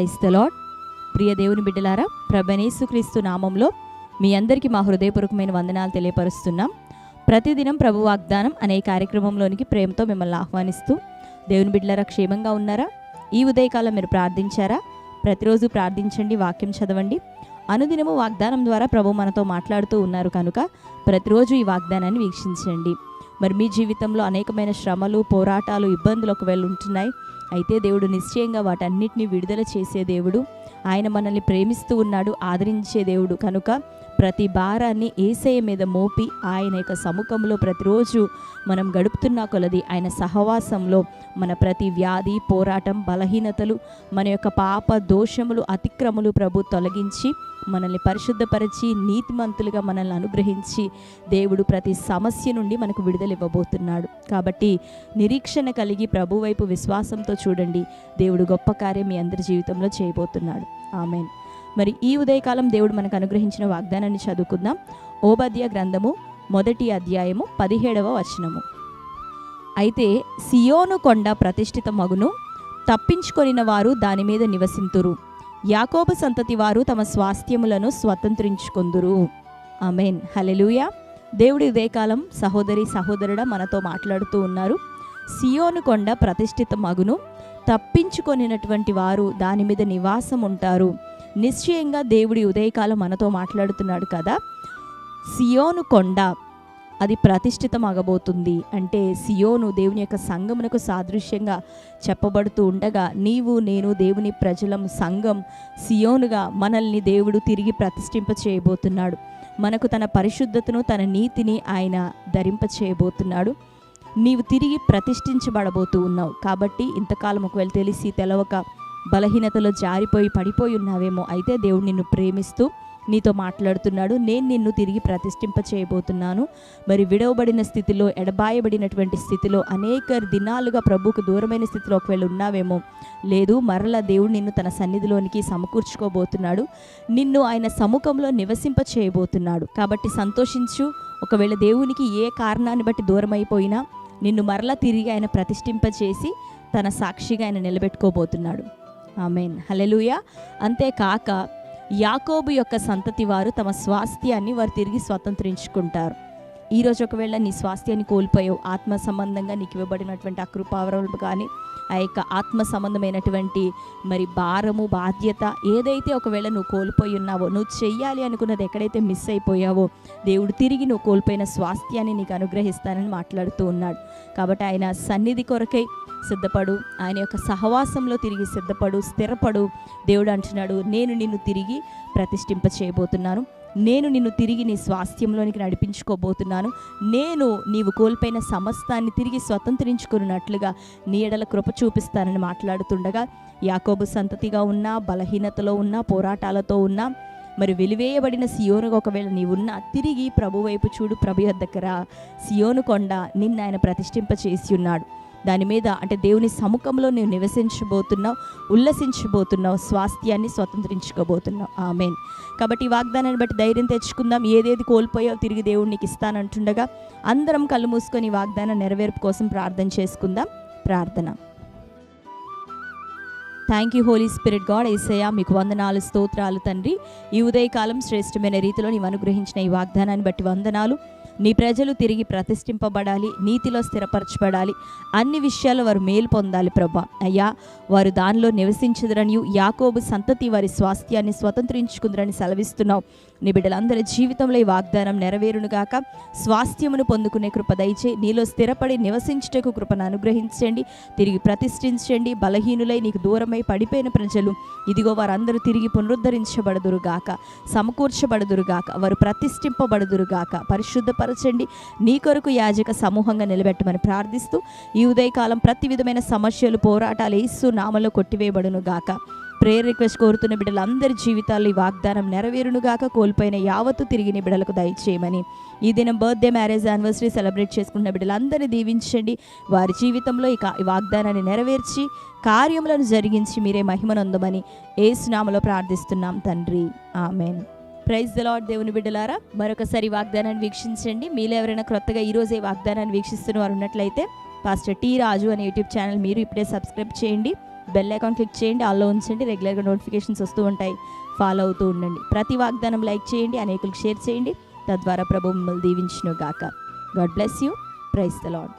Price the lord ప్రియ దేవుని బిడ్డలారా ప్రభనేసుక్రీస్తు నామంలో మీ అందరికీ మా హృదయపూర్వకమైన వందనాలు తెలియపరుస్తున్నాం. ప్రతిదినం ప్రభు వాగ్దానం అనే కార్యక్రమంలోనికి ప్రేమతో మిమ్మల్ని ఆహ్వానిస్తూ దేవుని బిడ్డలారా క్షేమంగా ఉన్నారా? ఈ ఉదయకాలం మీరు ప్రార్థించారా? ప్రతిరోజు ప్రార్థించండి వాక్యం చదవండి. అనుదినము వాగ్దానం ద్వారా ప్రభు మనతో మాట్లాడుతూ ఉన్నారు కనుక ప్రతిరోజు ఈ వాగ్దానాన్ని వీక్షించండి. మరి మీ జీవితంలో అనేకమైన శ్రమలు పోరాటాలు ఇబ్బందులు ఒకవేళ ఉంటున్నాయి అయితే దేవుడు నిశ్చయంగా వాటన్నిటిని విడుదల చేసే దేవుడు. ఆయన మనల్ని ప్రేమిస్తూ ఉన్నాడు ఆదరించే దేవుడు. కనుక ప్రతి భారాన్ని ఏసయ మీద మోపి ఆయన యొక్క సముఖంలో ప్రతిరోజు మనం గడుపుతున్న కొలది ఆయన సహవాసంలో మన ప్రతి వ్యాధి పోరాటం బలహీనతలు మన యొక్క పాప దోషములు అతిక్రములు ప్రభు తొలగించి మనల్ని పరిశుద్ధపరిచి నీతిమంతులుగా మనల్ని అనుగ్రహించి దేవుడు ప్రతి సమస్య నుండి మనకు విడుదల ఇవ్వబోతున్నాడు. కాబట్టి నిరీక్షణ కలిగి ప్రభు వైపు విశ్వాసంతో చూడండి. దేవుడు గొప్ప కార్యం మీ అందరి జీవితంలో చేయబోతున్నాడు. ఆమెన్. మరి ఈ ఉదయకాలం దేవుడు మనకు అనుగ్రహించిన వాగ్దానాన్ని చదువుకుందాం. ఓబద్య గ్రంథము మొదటి అధ్యాయము పదిహేడవ వచనము. అయితే సియోను కొండ ప్రతిష్ఠిత మగును తప్పించుకొనిన వారు దాని మీద నివసింతురు. యాకోబు సంతతి వారు తమ స్వాస్థ్యములను స్వతంత్రించుకొందురు. అమెన్ హలెలూయా దేవుడి ఉదయకాలం సహోదరి సహోదరుడ మనతో మాట్లాడుతూ ఉన్నారు. సియోను కొండ ప్రతిష్ఠిత మగును తప్పించుకొనినటువంటి వారు దాని మీద నివాసం ఉంటారు నిశ్చయంగా దేవుడి ఉదయకాలం మనతో మాట్లాడుతున్నాడు కదా. సియోను కొండ అది ప్రతిష్ఠితం అగబోతుంది అంటే సియోను దేవుని యొక్క సంఘమునకు సాదృశ్యంగా చెప్పబడుతూ ఉండగా నీవు నేను దేవుని ప్రజలం సంఘం సియోనుగా మనల్ని దేవుడు తిరిగి ప్రతిష్ఠింప చేయబోతున్నాడు మనకు తన పరిశుద్ధతను తన నీతిని ఆయన ధరింప చేయబోతున్నాడు నీవు తిరిగి ప్రతిష్ఠించబడబోతూ ఉన్నావు. కాబట్టి ఇంతకాలం ఒకవేళ తెలిసి తెలవక బలహీనతలో జారిపోయి పడిపోయి ఉన్నావేమో అయితే దేవుడు నిన్ను ప్రేమిస్తూ నీతో మాట్లాడుతున్నాడు. నేను నిన్ను తిరిగి ప్రతిష్ఠింప చేయబోతున్నాను. మరి విడవబడిన స్థితిలో ఎడబాయబడినటువంటి స్థితిలో అనేక దినాలుగా ప్రభుకు దూరమైన స్థితిలో ఒకవేళ ఉన్నావేమో లేదు మరలా దేవుడు నిన్ను తన సన్నిధిలోనికి సమకూర్చుకోబోతున్నాడు. నిన్ను ఆయన సముఖంలో నివసింప చేయబోతున్నాడు. కాబట్టి సంతోషించు. ఒకవేళ దేవునికి ఏ కారణాన్ని బట్టి దూరమైపోయినా నిన్ను మరలా తిరిగి ఆయన ప్రతిష్ఠింపచేసి తన సాక్షిగా ఆయన నిలబెట్టుకోబోతున్నాడు. ఆమెన్. హలెలుయ అంతేకాక యాకోబు యొక్క సంతతి వారు తమ స్వాస్థ్యాన్ని వారు తిరిగి స్వతంత్రించుకుంటారు. ఈరోజు ఒకవేళ నీ స్వాస్థ్యాన్ని కోల్పోయావు ఆత్మ సంబంధంగా నీకు ఇవ్వబడినటువంటి అకృపావరాలు కానీ ఆ యొక్క ఆత్మ సంబంధమైనటువంటి మరి భారము బాధ్యత ఏదైతే ఒకవేళ నువ్వు కోల్పోయి ఉన్నావో నువ్వు చెయ్యాలి అనుకున్నది ఎక్కడైతే మిస్ అయిపోయావో దేవుడు తిరిగి నువ్వు కోల్పోయిన స్వాస్థ్యాన్ని నీకు అనుగ్రహిస్తానని మాట్లాడుతూ ఉన్నాడు. కాబట్టి ఆయన సన్నిధి కొరకై సిద్ధపడు. ఆయన యొక్క సహవాసంలో తిరిగి సిద్ధపడు స్థిరపడు. దేవుడు అంటున్నాడు నేను నిన్ను తిరిగి ప్రతిష్ఠింప చేయబోతున్నాను. నేను నిన్ను తిరిగి నీ స్వాస్థ్యంలోనికి నడిపించుకోబోతున్నాను. నేను నీవు కోల్పోయిన సమస్తాన్ని తిరిగి స్వతంత్రించుకున్నట్లుగా నీడల కృప చూపిస్తానని మాట్లాడుతుండగా యాకోబు సంతతిగా ఉన్నా బలహీనతలో ఉన్నా పోరాటాలతో ఉన్నా మరి వెలివేయబడిన సియోనుగా ఒకవేళ నీవున్నా తిరిగి ప్రభు వైపు చూడు ప్రభు దగ్గర సియోను కొండ నిన్న ఆయన ప్రతిష్ఠింప చేసి ఉన్నాడు. దాని మీద అంటే దేవుని సముఖంలో నువ్వు నివసించబోతున్నావు ఉల్లసించబోతున్నావు స్వాస్థ్యాన్ని స్వతంత్రించుకోబోతున్నావు. ఆమెన్. కాబట్టి ఈ వాగ్దానాన్ని బట్టి ధైర్యం తెచ్చుకుందాం. ఏదేది కోల్పోయావు తిరిగి దేవుడు నీకు ఇస్తానంటుండగా అందరం కళ్ళు మూసుకొని వాగ్దానం నెరవేర్పు కోసం ప్రార్థన చేసుకుందాం. ప్రార్థన. Thank you holy spirit God Yesayya మీకు వందనాలు స్తోత్రాలు తండ్రి. ఈ ఉదయకాలం శ్రేష్టమైన రీతిలో నీవు అనుగ్రహించిన ఈ వాగ్దానాన్ని బట్టి వందనాలు. నీ ప్రజలు తిరిగి ప్రతిష్ఠింపబడాలి నీతిలో స్థిరపరచబడాలి. అన్ని విషయాల్లో వారు మేలు పొందాలి ప్రభా. అయ్యా వారు దానిలో నివసించదరని యాకోబు సంతతి వారి స్వాస్థ్యాన్ని స్వతంత్రించుకుందరని సెలవిస్తున్నావు. నీ బిడ్డలందరి జీవితంలో ఈ వాగ్దానం నెరవేరునుగాక స్వాస్థ్యమును పొందుకునే కృప దయచే నీలో స్థిరపడి నివసించుటకు కృపను అనుగ్రహించండి. తిరిగి ప్రతిష్ఠించండి. బలహీనులై నీకు దూరమై పడిపోయిన ప్రజలు ఇదిగో వారందరూ తిరిగి పునరుద్ధరించబడదురుగాక. సమకూర్చబడదురుగాక. వారు ప్రతిష్ఠింపబడదురుగాక. పరిశుద్ధపరచండి నీ కొరకు యాజక సమూహంగా నిలబెట్టమని ప్రార్థిస్తూ ఈ ఉదయకాలం ప్రతి విధమైన సమస్యలు పోరాటాలు ఏసు నామలో కొట్టివేయబడును గాక. ప్రేయర్ రిక్వెస్ట్ కోరుతున్న బిడ్డలందరి జీవితాల్లో ఈ వాగ్దానం నెరవేరునుగాక కోల్పోయిన యావత్తు తిరిగిన బిడ్డలకు దయచేయమని. ఈ దినం బర్త్డే మ్యారేజ్ యానివర్సరీ సెలబ్రేట్ చేసుకున్న బిడ్డలందరినీ దీవించండి. వారి జీవితంలో ఈ వాగ్దానాన్ని నెరవేర్చి కార్యములను జరిగించి మీరే మహిమనందమని ఏసునామలో ప్రార్థిస్తున్నాం తండ్రి. ఆమెన్. ప్రైజ్ ద లాడ్ దేవుని బిడ్డలారా. మరొకసారి వాగ్దానాన్ని వీక్షించండి. మీలో ఎవరైనా క్రొత్తగా ఈరోజే వాగ్దానాన్ని వీక్షిస్తున్న వారు ఉన్నట్లయితే పాస్టర్ టీ రాజు అనే యూట్యూబ్ ఛానల్ మీరు ఇప్పుడే సబ్స్క్రైబ్ చేయండి. బెల్ ఐకాన్ క్లిక్ చేయండి. అల్లో ఉంచండి. రెగ్యులర్గా నోటిఫికేషన్స్ వస్తూ ఉంటాయి. ఫాలో అవుతూ ఉండండి. ప్రతి వాగ్దానం లైక్ చేయండి. అనేకులకు షేర్ చేయండి. తద్వారా ప్రభు మిమ్మల్ని దీవించును గాక God bless you praise the lord